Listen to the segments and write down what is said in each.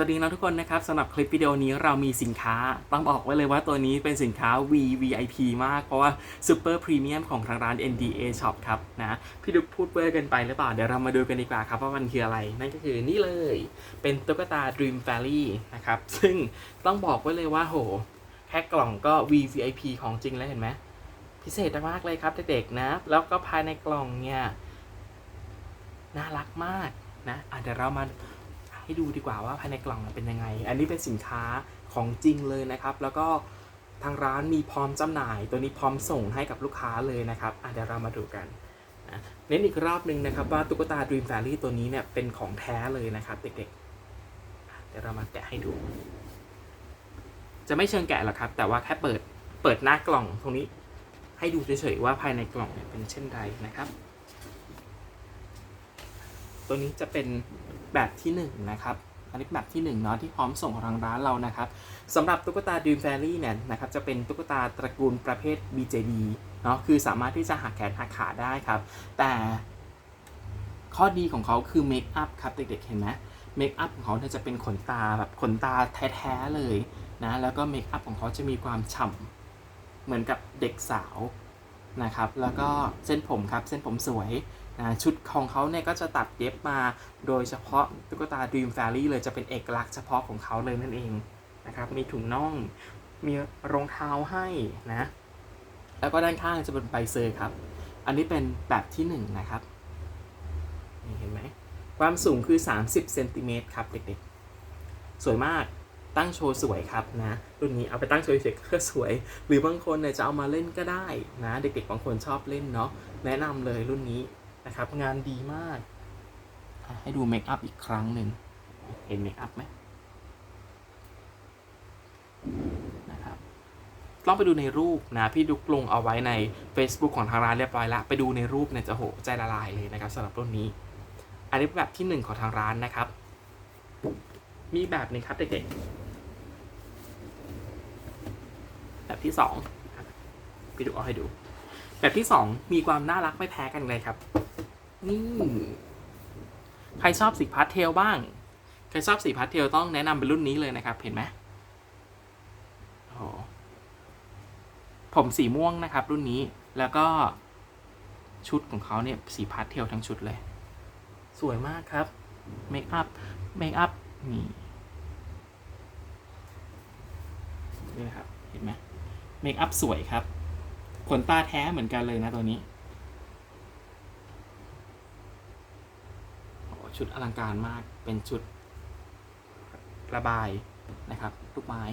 วัสดีนะทุกคนนะครับสำหรับคลิปวิดีโอนี้เรามีสินค้าต้องบอกไว้เลยว่าตัวนี้เป็นสินค้า VVIP มาก เพราะว่า Super Premium ของทางร้าน NDA Shop ครับนะพี่ดุกพูดเวอร์กันไปหรือเปล่า เดี๋ยวเรามาดูกันดีกว่าครับว่ามันคืออะไร นั่นก็คือนี่เลย เป็นตุ๊กตา Dream Valley นะครับ ซึ่งต้องบอกไว้เลยว่าโหแค่กล่องก็ VVIP ของจริงแล้วเห็นไหมพิเศษมากเลยครับเด็กๆนะ แล้วก็ภายในกล่องเนี่ยน่ารักมากนะเดี๋ยวเรามา ให้ดูดีกว่าว่าภายในกล่องมันเป็นยังไง อันนี้เป็นสินค้าของจริงเลยนะครับ แล้วก็ทางร้านมีพร้อมจำหน่าย ตัวนี้พร้อมส่งให้กับลูกค้าเลยนะครับเดี๋ยวเรามาดูกันนะเน้นอีกรอบหนึ่งนะครับว่าตุ๊กตา Dream Valley ตัวนี้เนี่ยเป็นของแท้เลยนะครับเด็กๆ เดี๋ยวเรามาแกะให้ดู จะไม่เชิงแกะหรอกครับ แต่ว่าแค่เปิดเปิดหน้ากล่องตรงนี้ให้ดูเฉยๆว่าภายในกล่องเนี่ยเป็นเช่นไรนะครับ ตัวนี้จะเป็น แบบที่1นงนะครับอันนี้แบบที่1เนาะที่พร้อมส่งของทางร้านเรานะครับสำหรับตุ๊กตา Dream Fairy เนี่ยนะครับจะเป็นตุ๊กตาตระกูลประเภท BJD เนาะคือสามารถที่จะหักแขนหักขาได้ครับ แต่ข้อดีของเขาคือเมคอัพครับเด็กๆเห็นไหมเมคอัพของเขาเนี่ยจะเป็นขนตาแบบขนตาแท้ๆเลยนะแล้วก็เมคอัพของเขาจะมีความฉ่ำเหมือนกับเด็กสาวนะครับแล้วก็เส้นผมครับเส้นผมสวย ชุดของเขาเนี่ยก็จะตัดเย็บมาโดยเฉพาะตุ๊กตา Dream Fairy เลยจะเป็นเอกลักษณ์เฉพาะของเขาเลยนั่นเองนะครับมีถุงน่องมีรองเท้าให้นะแล้วก็ด้านข้างจะเป็นใบเซอร์ครับ อันนี้เป็นแบบที่1นงนะครับนี่เห็นไหมความสูงคือ 30เซนติเมตรครับเด็กๆ สวยมากตั้งโชว์สวยครับนะรุ่นนี้เอาไปตั้งโชว์เฉยก็สวย หรือบางคนเนี่ยจะเอามาเล่นก็ได้นะ เด็กๆบางคนชอบเล่นเนาะแนะนำเลยรุ่นนี้ นะครับ งานดีมาก ให้ดูเมคอัพอีกครั้งหนึ่งเห็นเมคอัพไหมนะครับต้องไปดูในรูปนะ พี่ดุกลงเอาไว้ใน Facebook ของทางร้านเรียบร้อยแล้วไปดูในรูปเนี่ยจะโหใจละลายเลยนะครับสำหรับรุ่นนี้ อันนี้แบบที่หนึ่งของทางร้านนะครับ มีแบบหนึงครับเด็กๆแบบที่สองครับพี่ดุกเอาให้ดูแบบที่สองมีความน่ารักไม่แพ้กันเลยครับ นี่ใครชอบสีพาสเทลบ้าง ใครชอบสีพาสเทลต้องแนะนำเป็นรุ่นนี้เลยนะครับ เห็นไหมโอ้ผมสีม่วงนะครับ รุ่นนี้แล้วก็ชุดของเขาเนี่ยสีพาสเทลทั้งชุดเลย สวยมากครับเมคอัพเมคอัพนี่นี่นะครับ เห็นไหมเมคอัพสวยครับ ขนตาแท้เหมือนกันเลยนะตัวนี้โอ้ ชุดอลังการมาก เป็นชุดระบายนะครับลูกไม้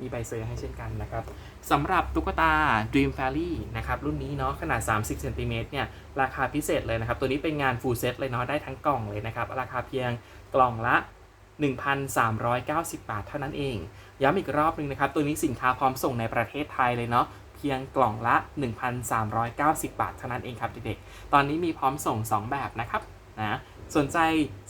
มีใบเซอร์ให้เช่นกันนะครับสำหรับตุ๊กตา Dream Fairy นะครับ รุ่นนี้เนาะขนาด 30เซนติเมตรเนี่ย ราคาพิเศษเลยนะครับ ตัวนี้เป็นงาน full set เลยเนาะได้ทั้งกล่องเลยนะครับ ราคาเพียงกล่องละ 1,390 บาทเท่านั้นเอง ย้ำอีกรอบนึงนะครับ ตัวนี้สินค้าพร้อมส่งในประเทศไทยเลยเนาะ พียงกล่องละ 1,390 บาทเท่านั้นเองครับเด็กๆ ตอนนี้มีพร้อมส่ง 2 แบบนะครับนะสนใจ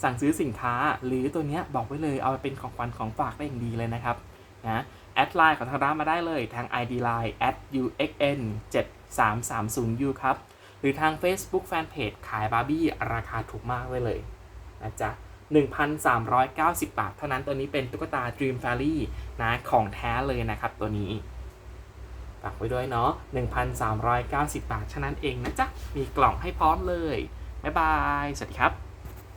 สั่งซื้อสินค้าหรือตัวเนี้ยบอกไว้เลยเอาไปเป็นของขวัญของฝากได้อย่างดีเลยนะครับนะแอดไลน์ของทางร้านมาได้เลยทาง ID Line at uxn 7330u ครับ หรือทาง Facebook Fanpage ขายบาร์บี้ราคาถูกมากไว้เลยนะจ๊ะ1,390 บาท เท่านั้นตัวนี้เป็นตุ๊กตา Dream Fairy นะของแท้เลยนะครับตัวนี้ ฝากไว้ด้วยเนาะ 1,390 บาทเท่านั้นเองนะจ๊ะ มีกล่องให้พร้อมเลย บ๊ายบาย สวัสดีครับ